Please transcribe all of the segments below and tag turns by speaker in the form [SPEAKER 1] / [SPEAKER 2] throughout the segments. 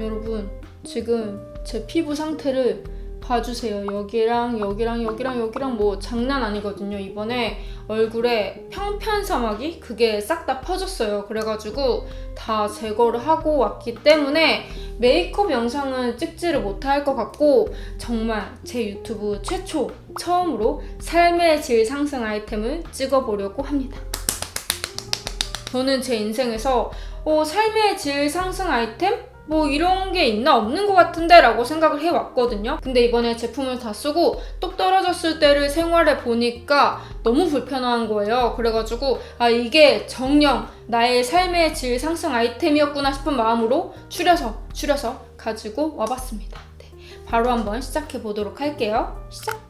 [SPEAKER 1] 여러분 지금 제 피부 상태를 봐주세요. 여기랑 여기랑 여기랑 여기랑 뭐 장난 아니거든요. 이번에 얼굴에 평편 사막이 그게 싹 다 퍼졌어요. 그래가지고 다 제거를 하고 왔기 때문에 메이크업 영상은 찍지를 못할 것 같고 정말 제 유튜브 최초 처음으로 삶의 질 상승 아이템을 찍어보려고 합니다. 저는 제 인생에서 어, 삶의 질 상승 아이템? 뭐 이런 게 있나 없는 것 같은데 라고 생각을 해왔거든요. 근데 이번에 제품을 다 쓰고 똑 떨어졌을 때를 생활해 보니까 너무 불편한 거예요. 그래가지고 아 이게 정녕 나의 삶의 질 상승 아이템이었구나 싶은 마음으로 추려서 추려서 가지고 와봤습니다. 네, 바로 한번 시작해 보도록 할게요. 시작!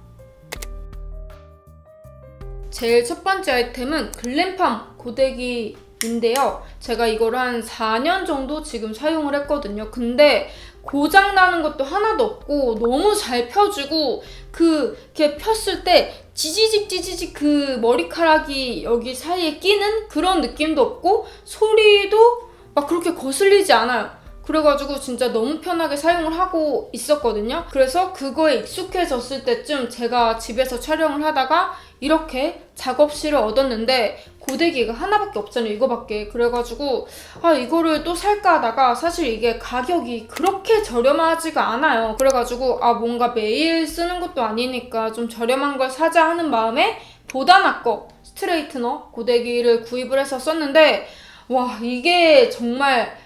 [SPEAKER 1] 제일 첫 번째 아이템은 글램팜 고데기 인데요. 제가 이걸 한 4년 정도 지금 사용을 했거든요. 근데 고장 나는 것도 하나도 없고 너무 잘 펴주고 그 이렇게 폈을 때 지지직 지지직 그 머리카락이 여기 사이에 끼는 그런 느낌도 없고 소리도 막 그렇게 거슬리지 않아요. 그래가지고 진짜 너무 편하게 사용을 하고 있었거든요. 그래서 그거에 익숙해졌을 때쯤 제가 집에서 촬영을 하다가 이렇게 작업실을 얻었는데 고데기가 하나밖에 없잖아요. 이거밖에. 그래가지고 아 이거를 또 살까 하다가 사실 이게 가격이 그렇게 저렴하지가 않아요. 그래가지고 아 뭔가 매일 쓰는 것도 아니니까 좀 저렴한 걸 사자 하는 마음에 보다나 거 스트레이트너 고데기를 구입을 해서 썼는데 와 이게 정말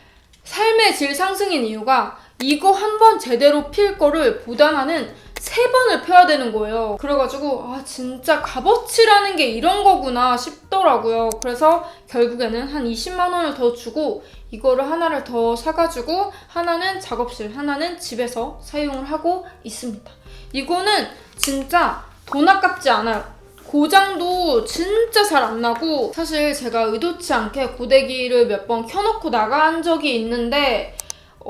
[SPEAKER 1] 삶의 질 상승인 이유가 이거 한 번 제대로 필 거를 보다나는 세 번을 펴야 되는 거예요. 그래가지고 아 진짜 값어치라는 게 이런 거구나 싶더라고요. 그래서 결국에는 한 20만 원을 더 주고 이거를 하나를 더 사가지고 하나는 작업실, 하나는 집에서 사용을 하고 있습니다. 이거는 진짜 돈 아깝지 않아요. 고장도 진짜 잘 안 나고 사실 제가 의도치 않게 고데기를 몇 번 켜놓고 나간 적이 있는데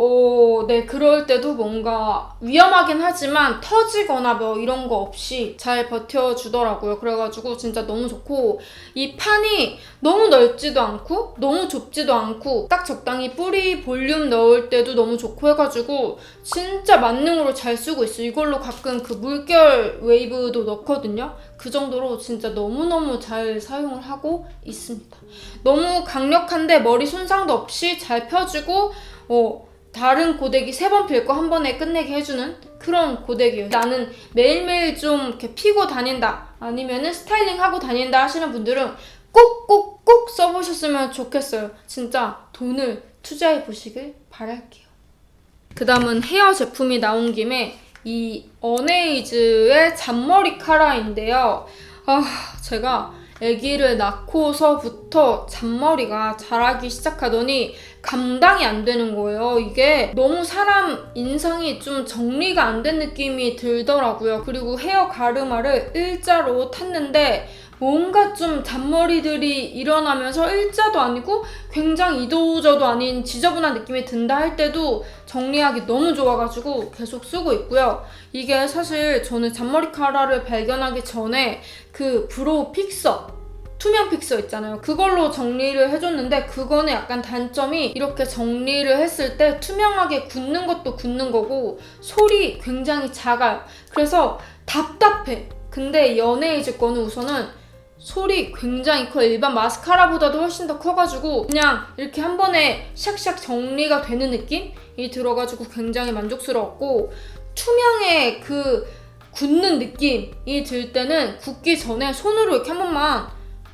[SPEAKER 1] 어, 네, 그럴 때도 뭔가 위험하긴 하지만 터지거나 뭐 이런 거 없이 잘 버텨주더라고요. 그래가지고 진짜 너무 좋고, 이 판이 너무 넓지도 않고, 너무 좁지도 않고, 딱 적당히 뿌리 볼륨 넣을 때도 너무 좋고 해가지고, 진짜 만능으로 잘 쓰고 있어요. 이걸로 가끔 그 물결 웨이브도 넣거든요. 그 정도로 진짜 너무너무 잘 사용을 하고 있습니다. 너무 강력한데 머리 손상도 없이 잘 펴주고, 어, 다른 고데기 세번필거한 번에 끝내게 해주는 그런 고데기예요. 나는 매일매일 좀 이렇게 피고 다닌다 아니면은 스타일링 하고 다닌다 하시는 분들은 꼭꼭꼭 써보셨으면 좋겠어요. 진짜 돈을 투자해 보시길 바랄게요. 그 다음은 헤어 제품이 나온 김에 이 어네이즈의 잔머리 카라인데요. 아, 제가 아기를 낳고서부터 잔머리가 자라기 시작하더니 감당이 안 되는 거예요. 이게 너무 사람 인상이 좀 정리가 안 된 느낌이 들더라고요. 그리고 헤어 가르마를 일자로 탔는데 뭔가 좀 잔머리들이 일어나면서 일자도 아니고 굉장히 이도저도 아닌 지저분한 느낌이 든다 할 때도 정리하기 너무 좋아가지고 계속 쓰고 있고요. 이게 사실 저는 잔머리 카라를 발견하기 전에 그 브로우 픽서 투명 픽서 있잖아요. 그걸로 정리를 해줬는데 그거는 약간 단점이 이렇게 정리를 했을 때 투명하게 굳는 것도 굳는 거고 솔이 굉장히 작아요. 그래서 답답해. 근데 연예이즈 거는 우선은 솔이 굉장히 커요. 일반 마스카라보다도 훨씬 더 커가지고 그냥 이렇게 한 번에 샥샥 정리가 되는 느낌이 들어가지고 굉장히 만족스러웠고 투명의 그 굳는 느낌이 들 때는 굳기 전에 손으로 이렇게 한 번만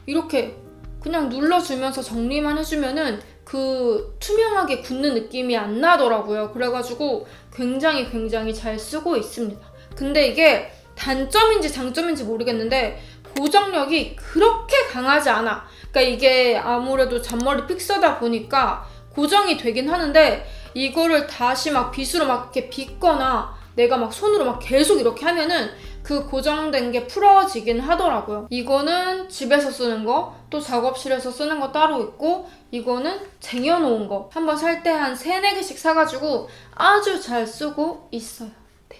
[SPEAKER 1] 이렇게 그냥 눌러주면서 정리만 해주면은 그 투명하게 굳는 느낌이 안 나더라고요. 그래가지고 굉장히 굉장히 잘 쓰고 있습니다. 근데 이게 단점인지 장점인지 모르겠는데 고정력이 그렇게 강하지 않아. 그러니까 이게 아무래도 잔머리 픽서다 보니까 고정이 되긴 하는데 이거를 다시 막 빗으로 막 이렇게 빗거나 내가 막 손으로 막 계속 이렇게 하면은 그 고정된 게 풀어지긴 하더라고요. 이거는 집에서 쓰는 거, 또 작업실에서 쓰는 거 따로 있고, 이거는 쟁여놓은 거. 한번 살 때 한 3, 4개씩 사가지고 아주 잘 쓰고 있어요. 네.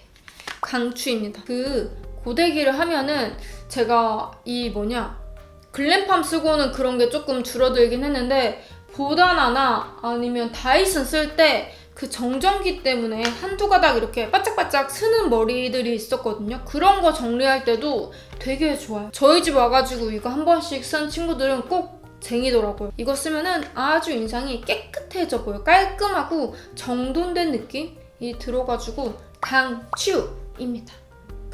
[SPEAKER 1] 강추입니다. 그 고데기를 하면은 제가 이 뭐냐, 글램팜 쓰고는 그런 게 조금 줄어들긴 했는데, 보다나나 아니면 다이슨 쓸 때 그 정전기 때문에 한두 가닥 이렇게 바짝바짝 스는 머리들이 있었거든요. 그런 거 정리할 때도 되게 좋아요. 저희 집 와가지고 이거 한 번씩 쓴 친구들은 꼭 쟁이더라고요. 이거 쓰면은 아주 인상이 깨끗해져 보여. 깔끔하고 정돈된 느낌이 들어가지고 강추입니다.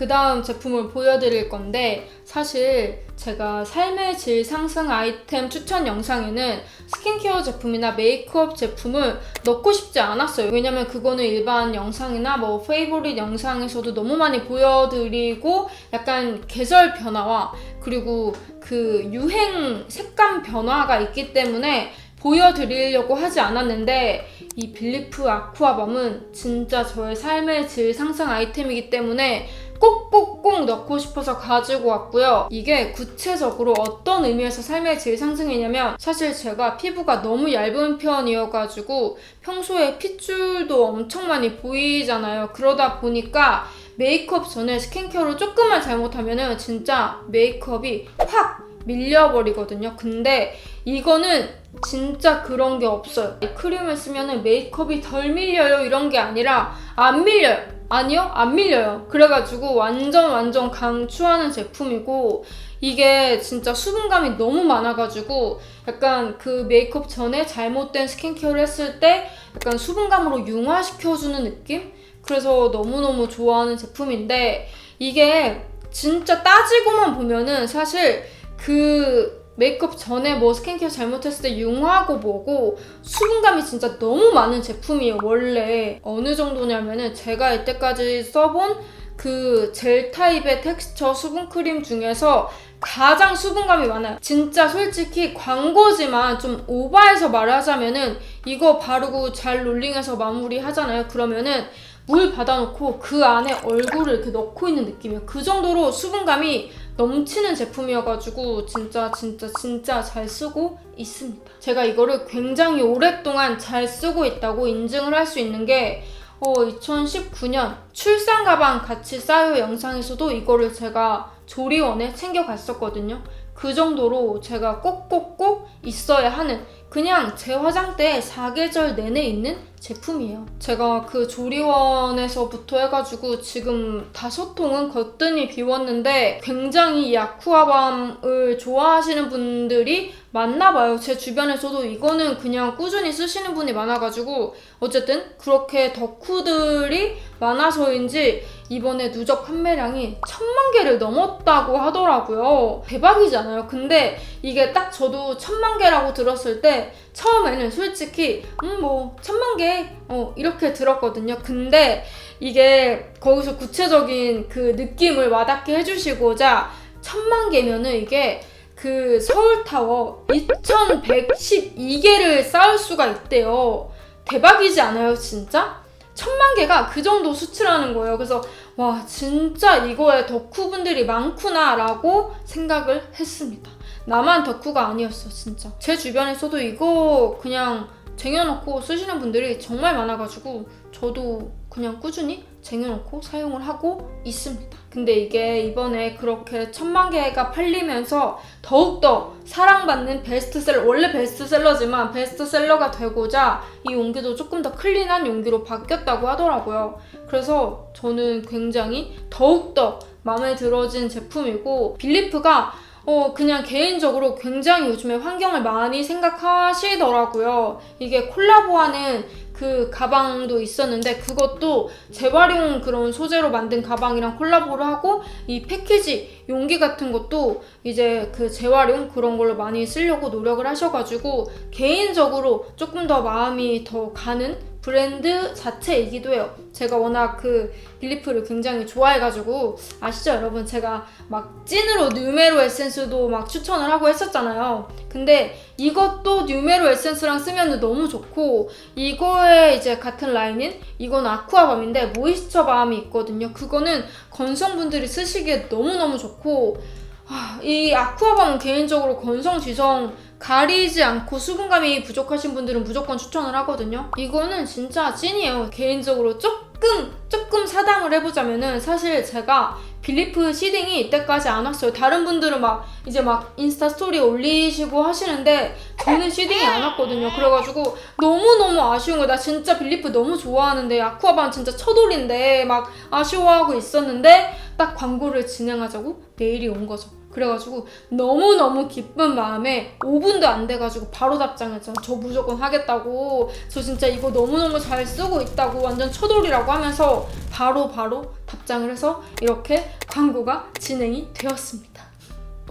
[SPEAKER 1] 그 다음 제품을 보여드릴 건데 사실 제가 삶의 질 상승 아이템 추천 영상에는 스킨케어 제품이나 메이크업 제품을 넣고 싶지 않았어요. 왜냐면 그거는 일반 영상이나 뭐 페이보릿 영상에서도 너무 많이 보여드리고 약간 계절 변화와 그리고 그 유행 색감 변화가 있기 때문에 보여드리려고 하지 않았는데 이 빌리프 아쿠아밤은 진짜 저의 삶의 질 상승 아이템이기 때문에 꼭꼭꼭 넣고 싶어서 가지고 왔고요. 이게 구체적으로 어떤 의미에서 삶의 질 상승이냐면 사실 제가 피부가 너무 얇은 편이어가지고 평소에 핏줄도 엄청 많이 보이잖아요. 그러다 보니까 메이크업 전에 스킨케어를 조금만 잘못하면은 진짜 메이크업이 확 밀려버리거든요. 근데 이거는 진짜 그런 게 없어요. 이 크림을 쓰면은 메이크업이 덜 밀려요 이런 게 아니라 안 밀려요. 아니요? 안 밀려요. 그래가지고 완전 완전 강추하는 제품이고 이게 진짜 수분감이 너무 많아가지고 약간 그 메이크업 전에 잘못된 스킨케어를 했을 때 약간 수분감으로 융화시켜주는 느낌? 그래서 너무너무 좋아하는 제품인데 이게 진짜 따지고만 보면은 사실 그 메이크업 전에 뭐 스킨케어 잘못했을 때 융화하고 뭐고 수분감이 진짜 너무 많은 제품이에요 원래. 어느 정도냐면은 제가 이때까지 써본 그 젤 타입의 텍스처 수분 크림 중에서 가장 수분감이 많아요. 진짜 솔직히 광고지만 좀 오버해서 말하자면은 이거 바르고 잘 롤링해서 마무리 하잖아요. 그러면은 물 받아놓고 그 안에 얼굴을 이렇게 넣고 있는 느낌이에요. 그 정도로 수분감이 넘치는 제품이어가지고 진짜 진짜 진짜 잘 쓰고 있습니다. 제가 이거를 굉장히 오랫동안 잘 쓰고 있다고 인증을 할 수 있는 게 어, 2019년 출산 가방 같이 싸요 영상에서도 이거를 제가 조리원에 챙겨갔었거든요. 그 정도로 제가 꼭꼭꼭 있어야 하는 그냥 제 화장대에 사계절 내내 있는 제품이에요. 제가 그 조리원에서부터 해가지고 지금 다섯 통은 거뜬히 비웠는데 굉장히 이 아쿠아밤을 좋아하시는 분들이 많나 봐요. 제 주변에서도 이거는 그냥 꾸준히 쓰시는 분이 많아가지고 어쨌든 그렇게 덕후들이 많아서인지 이번에 누적 판매량이 천만 개를 넘었다고 하더라고요. 대박이잖아요. 근데 이게 딱 저도 천만 개라고 들었을 때 처음에는 솔직히 음 뭐 천만 개 어, 이렇게 들었거든요. 근데 이게 거기서 구체적인 그 느낌을 와닿게 해주시고자 천만 개면은 이게 그 서울타워 2112개를 쌓을 수가 있대요. 대박이지 않아요, 진짜? 천만 개가 그 정도 수치라는 거예요. 그래서 와, 진짜 이거에 덕후분들이 많구나라고 생각을 했습니다. 나만 덕후가 아니었어, 진짜. 제 주변에서도 이거 그냥 쟁여놓고 쓰시는 분들이 정말 많아가지고 저도 그냥 꾸준히 쟁여놓고 사용을 하고 있습니다. 근데 이게 이번에 그렇게 천만 개가 팔리면서 더욱더 사랑받는 베스트셀러, 원래 베스트셀러지만 베스트셀러가 되고자 이 용기도 조금 더 클린한 용기로 바뀌었다고 하더라고요. 그래서 저는 굉장히 더욱더 마음에 들어진 제품이고 빌리프가 어, 그냥 개인적으로 굉장히 요즘에 환경을 많이 생각하시더라고요. 이게 콜라보하는 그 가방도 있었는데 그것도 재활용 그런 소재로 만든 가방이랑 콜라보를 하고 이 패키지 용기 같은 것도 이제 그 재활용 그런 걸로 많이 쓰려고 노력을 하셔가지고 개인적으로 조금 더 마음이 더 가는 브랜드 자체이기도 해요. 제가 워낙 그 빌리프를 굉장히 좋아해가지고 아시죠 여러분? 제가 막 찐으로 뉴메로 에센스도 막 추천을 하고 했었잖아요. 근데 이것도 뉴메로 에센스랑 쓰면 너무 좋고 이거에 이제 같은 라인인 이건 아쿠아밤인데 모이스처 밤이 있거든요. 그거는 건성분들이 쓰시기에 너무너무 좋고 아, 이 아쿠아밤은 개인적으로 건성 지성 가리지 않고 수분감이 부족하신 분들은 무조건 추천을 하거든요. 이거는 진짜 찐이에요. 개인적으로 조금 조금 사담을 해보자면은 사실 제가 빌리프 시딩이 이때까지 안 왔어요. 다른 분들은 막 이제 막 인스타 스토리 올리시고 하시는데 저는 시딩이 안 왔거든요. 그래가지고 너무너무 아쉬운 거예요. 나 진짜 빌리프 너무 좋아하는데 아쿠아반 진짜 첫올인데 막 아쉬워하고 있었는데 딱 광고를 진행하자고 메일이 온 거죠. 그래가지고 너무너무 기쁜 마음에 5분도 안 돼가지고 바로 답장했잖아. 저 무조건 하겠다고. 저 진짜 이거 너무너무 잘 쓰고 있다고. 완전 첫올이라고 하면서 바로 바로 답장을 해서 이렇게 광고가 진행이 되었습니다.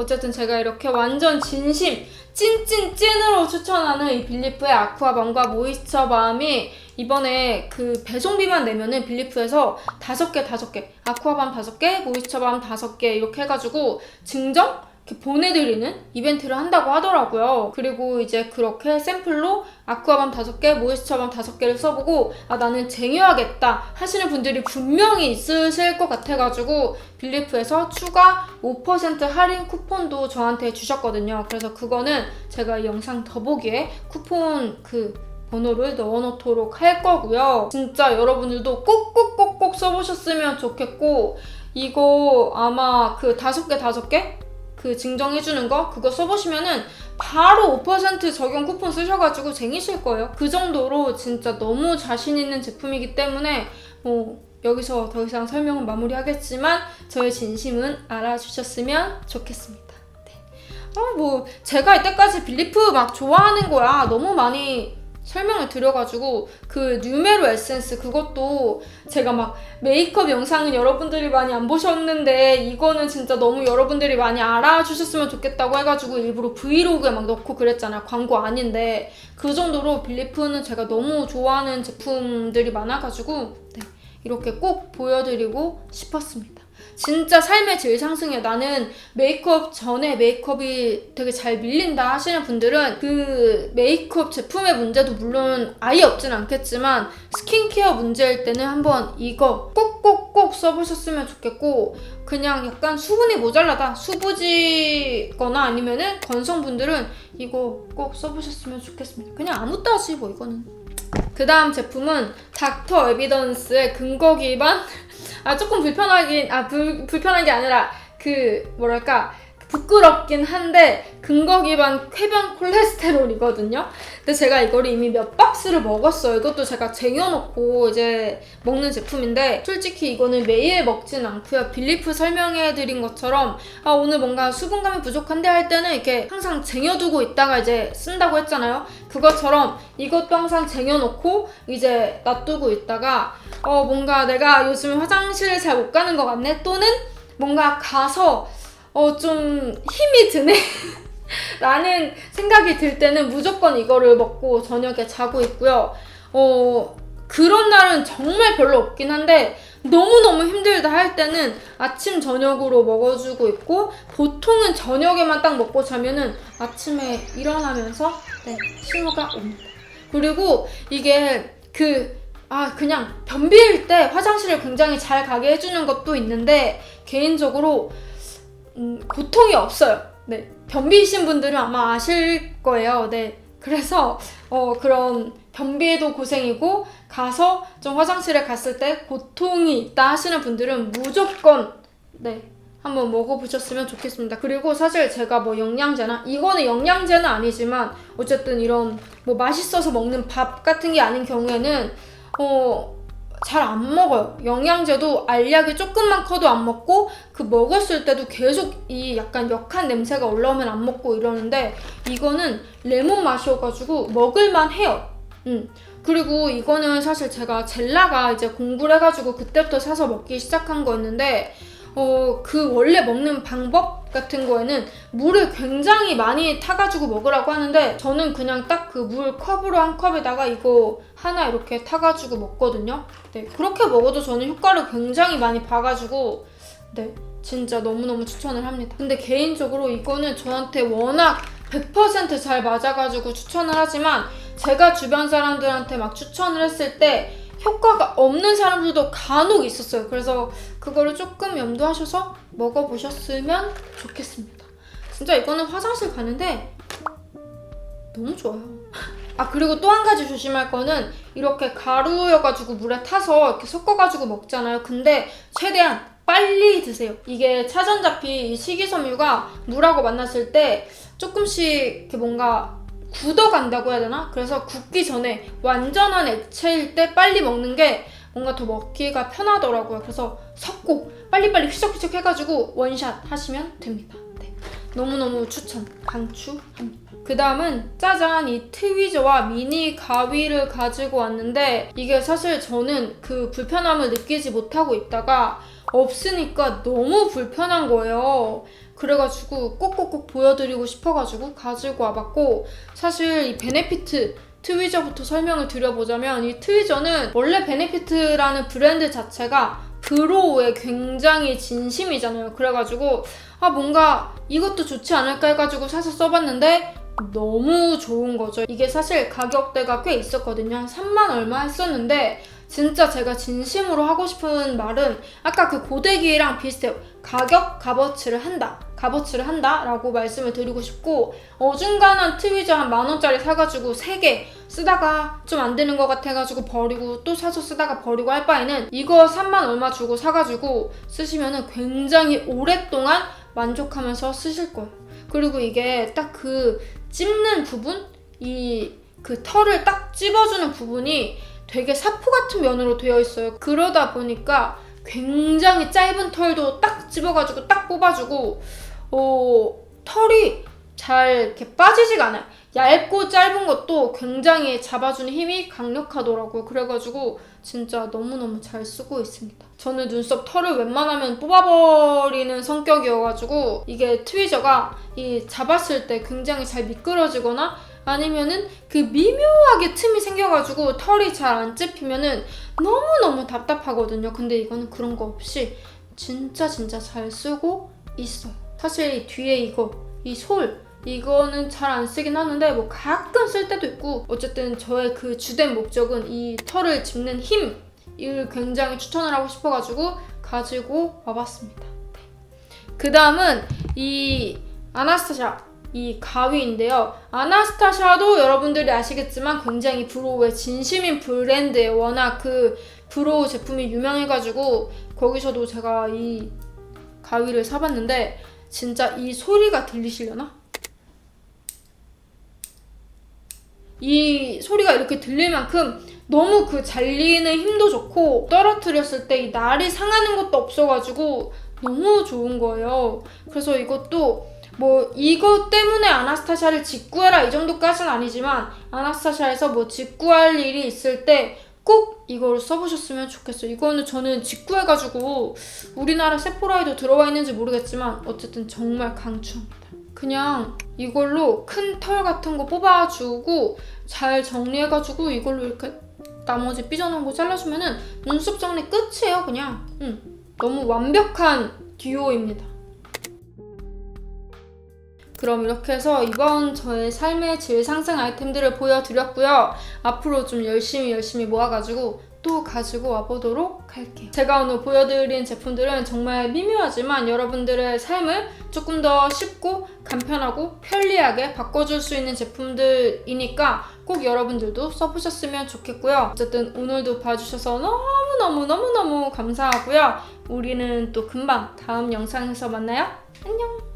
[SPEAKER 1] 어쨌든 제가 이렇게 완전 진심 찐찐 찐으로 추천하는 이 빌리프의 아쿠아밤과 모이스처 밤이 이번에 그 배송비만 내면은 빌리프에서 다섯 개 다섯 개 아쿠아밤 다섯 개 모이스처 밤 다섯 개 이렇게 해가지고 증정 보내드리는 이벤트를 한다고 하더라고요. 그리고 이제 그렇게 샘플로 아쿠아밤 다섯 개, 모이스처밤 다섯 개를 써보고 아 나는 쟁여하겠다 하시는 분들이 분명히 있으실 것 같아가지고 빌리프에서 추가 5% 할인 쿠폰도 저한테 주셨거든요. 그래서 그거는 제가 이 영상 더보기에 쿠폰 그 번호를 넣어놓도록 할 거고요. 진짜 여러분들도 꼭꼭꼭꼭 써보셨으면 좋겠고 이거 아마 그 다섯 개 다섯 개 그 증정해주는 거 그거 써보시면은 바로 5% 적용 쿠폰 쓰셔가지고 쟁이실 거예요. 그 정도로 진짜 너무 자신 있는 제품이기 때문에 뭐 여기서 더 이상 설명은 마무리하겠지만 저의 진심은 알아주셨으면 좋겠습니다. 네. 아, 뭐 제가 이때까지 빌리프 막 좋아하는 거야 너무 많이 설명을 드려가지고 그 뉴메로 에센스 그것도 제가 막 메이크업 영상은 여러분들이 많이 안 보셨는데 이거는 진짜 너무 여러분들이 많이 알아주셨으면 좋겠다고 해가지고 일부러 브이로그에 막 넣고 그랬잖아요 광고 아닌데 그 정도로 빌리프는 제가 너무 좋아하는 제품들이 많아가지고 네, 이렇게 꼭 보여드리고 싶었습니다. 진짜 삶의 질 상승에 나는 메이크업 전에 메이크업이 되게 잘 밀린다 하시는 분들은 그 메이크업 제품의 문제도 물론 아예 없진 않겠지만 스킨케어 문제일 때는 한번 이거 꼭꼭꼭 써보셨으면 좋겠고 그냥 약간 수분이 모자라다 수부지거나 아니면은 건성분들은 이거 꼭 써보셨으면 좋겠습니다. 그냥 아무 따지 뭐 이거는. 그 다음 제품은 닥터 에비던스의 근거 기반 아 조금 불편하긴 아 불, 불편한 게 아니라 그 뭐랄까 부끄럽긴 한데 근거 기반 쾌변 콜레스테롤이거든요. 근데 제가 이걸 이미 몇 박스를 먹었어요. 이것도 제가 쟁여놓고 이제 먹는 제품인데 솔직히 이거는 매일 먹진 않고요. 빌리프 설명해드린 것처럼 아 오늘 뭔가 수분감이 부족한데 할 때는 이렇게 항상 쟁여두고 있다가 이제 쓴다고 했잖아요. 그것처럼 이것도 항상 쟁여놓고 이제 놔두고 있다가 어 뭔가 내가 요즘 화장실 잘 못 가는 것 같네 또는 뭔가 가서 어 좀 힘이 드네 라는 생각이 들 때는 무조건 이거를 먹고 저녁에 자고 있고요. 어 그런 날은 정말 별로 없긴 한데 너무너무 힘들다 할 때는 아침 저녁으로 먹어주고 있고 보통은 저녁에만 딱 먹고 자면은 아침에 일어나면서 네, 신호가 옵니다. 그리고 이게 그 아, 그냥 변비일 때 화장실을 굉장히 잘 가게 해주는 것도 있는데, 개인적으로, 음, 고통이 없어요. 네. 변비이신 분들은 아마 아실 거예요. 네. 그래서, 어, 그런, 변비에도 고생이고, 가서 좀 화장실에 갔을 때 고통이 있다 하시는 분들은 무조건, 네. 한번 먹어보셨으면 좋겠습니다. 그리고 사실 제가 뭐 영양제나, 이거는 영양제는 아니지만, 어쨌든 이런 뭐 맛있어서 먹는 밥 같은 게 아닌 경우에는, 어, 잘 안 먹어요. 영양제도 알약이 조금만 커도 안 먹고 그 먹었을 때도 계속 이 약간 역한 냄새가 올라오면 안 먹고 이러는데 이거는 레몬 맛이어가지고 먹을만 해요. 음. 그리고 이거는 사실 제가 젤라가 이제 공부를 해가지고 그때부터 사서 먹기 시작한 거였는데 어, 그 원래 먹는 방법 같은 거에는 물을 굉장히 많이 타가지고 먹으라고 하는데 저는 그냥 딱 그 물 컵으로 한 컵에다가 이거 하나 이렇게 타가지고 먹거든요. 네, 그렇게 먹어도 저는 효과를 굉장히 많이 봐가지고 네, 진짜 너무너무 추천을 합니다. 근데 개인적으로 이거는 저한테 워낙 100%잘 맞아가지고 추천을 하지만 제가 주변 사람들한테 막 추천을 했을 때 효과가 없는 사람들도 간혹 있었어요. 그래서 그거를 조금 염두하셔서 먹어보셨으면 좋겠습니다. 진짜 이거는 화장실 가는데 너무 좋아요. 아 그리고 또 한 가지 조심할 거는 이렇게 가루여가지고 물에 타서 이렇게 섞어가지고 먹잖아요. 근데 최대한 빨리 드세요. 이게 차전자피 이 식이섬유가 물하고 만났을 때 조금씩 이렇게 뭔가 굳어간다고 해야 되나? 그래서 굳기 전에 완전한 액체일 때 빨리 먹는 게 뭔가 더 먹기가 편하더라고요. 그래서 섞고 빨리빨리 휘적휘적 해가지고 원샷 하시면 됩니다. 네. 너무너무 추천, 강추합니다. 그 다음은 짜잔 이 트위저와 미니 가위를 가지고 왔는데 이게 사실 저는 그 불편함을 느끼지 못하고 있다가 없으니까 너무 불편한 거예요. 그래가지고 꼭꼭꼭 보여드리고 싶어가지고 가지고 와봤고 사실 이 베네피트 트위저부터 설명을 드려보자면 이 트위저는 원래 베네피트라는 브랜드 자체가 브로우에 굉장히 진심이잖아요. 그래가지고 아 뭔가 이것도 좋지 않을까 해가지고 사서 써봤는데 너무 좋은 거죠. 이게 사실 가격대가 꽤 있었거든요. 한 3만 얼마 했었는데 진짜 제가 진심으로 하고 싶은 말은 아까 그 고데기랑 비슷해요. 가격 값어치를 한다. 값어치를 한다. 라고 말씀을 드리고 싶고 어중간한 트위저 한 만원짜리 사가지고 3개 쓰다가 좀 안 되는 것 같아가지고 버리고 또 사서 쓰다가 버리고 할 바에는 이거 3만 얼마 주고 사가지고 쓰시면은 굉장히 오랫동안 만족하면서 쓰실 거예요. 그리고 이게 딱 그 찝는 부분? 이 그 털을 딱 찝어주는 부분이 되게 사포 같은 면으로 되어 있어요. 그러다 보니까 굉장히 짧은 털도 딱 집어가지고 딱 뽑아주고, 어, 털이 잘 이렇게 빠지지가 않아요. 얇고 짧은 것도 굉장히 잡아주는 힘이 강력하더라고요. 그래가지고 진짜 너무너무 잘 쓰고 있습니다. 저는 눈썹 털을 웬만하면 뽑아버리는 성격이어가지고 이게 트위저가 이 잡았을 때 굉장히 잘 미끄러지거나 아니면은 그 미묘하게 틈이 생겨가지고 털이 잘 안 찝히면은 너무너무 답답하거든요. 근데 이거는 그런 거 없이 진짜 진짜 잘 쓰고 있어요. 사실 이 뒤에 이거, 이 솔, 이거는 잘 안 쓰긴 하는데 뭐 가끔 쓸 때도 있고 어쨌든 저의 그 주된 목적은 이 털을 짚는 힘을 굉장히 추천을 하고 싶어가지고 가지고 와봤습니다. 네. 그 다음은 이 아나스타샤 이 가위인데요. 아나스타샤도 여러분들이 아시겠지만 굉장히 브로우의 진심인 브랜드예요. 워낙 그 브로우 제품이 유명해가지고 거기서도 제가 이 가위를 사봤는데 진짜 이 소리가 들리시려나? 이 소리가 이렇게 들릴 만큼 너무 그 잘리는 힘도 좋고 떨어뜨렸을 때 이 날이 상하는 것도 없어가지고 너무 좋은 거예요. 그래서 이것도 뭐 이것 때문에 아나스타샤를 직구해라 이 정도까지는 아니지만 아나스타샤에서 뭐 직구할 일이 있을 때 꼭 이걸 써보셨으면 좋겠어요. 이거는 저는 직구해가지고 우리나라 세포라에도 들어와 있는지 모르겠지만 어쨌든 정말 강추합니다. 그냥 이걸로 큰 털 같은 거 뽑아주고 잘 정리해가지고 이걸로 이렇게 나머지 삐져나온 거 잘라주면은 눈썹 정리 끝이에요 그냥 응. 너무 완벽한 듀오입니다 그럼 이렇게 해서 이번 저의 삶의 질 상승 아이템들을 보여드렸고요 앞으로 좀 열심히 열심히 모아가지고 또 가지고 와보도록 할게요. 제가 오늘 보여드린 제품들은 정말 미묘하지만 여러분들의 삶을 조금 더 쉽고 간편하고 편리하게 바꿔줄 수 있는 제품들이니까 꼭 여러분들도 써보셨으면 좋겠고요. 어쨌든 오늘도 봐주셔서 너무너무너무너무 감사하고요. 우리는 또 금방 다음 영상에서 만나요. 안녕!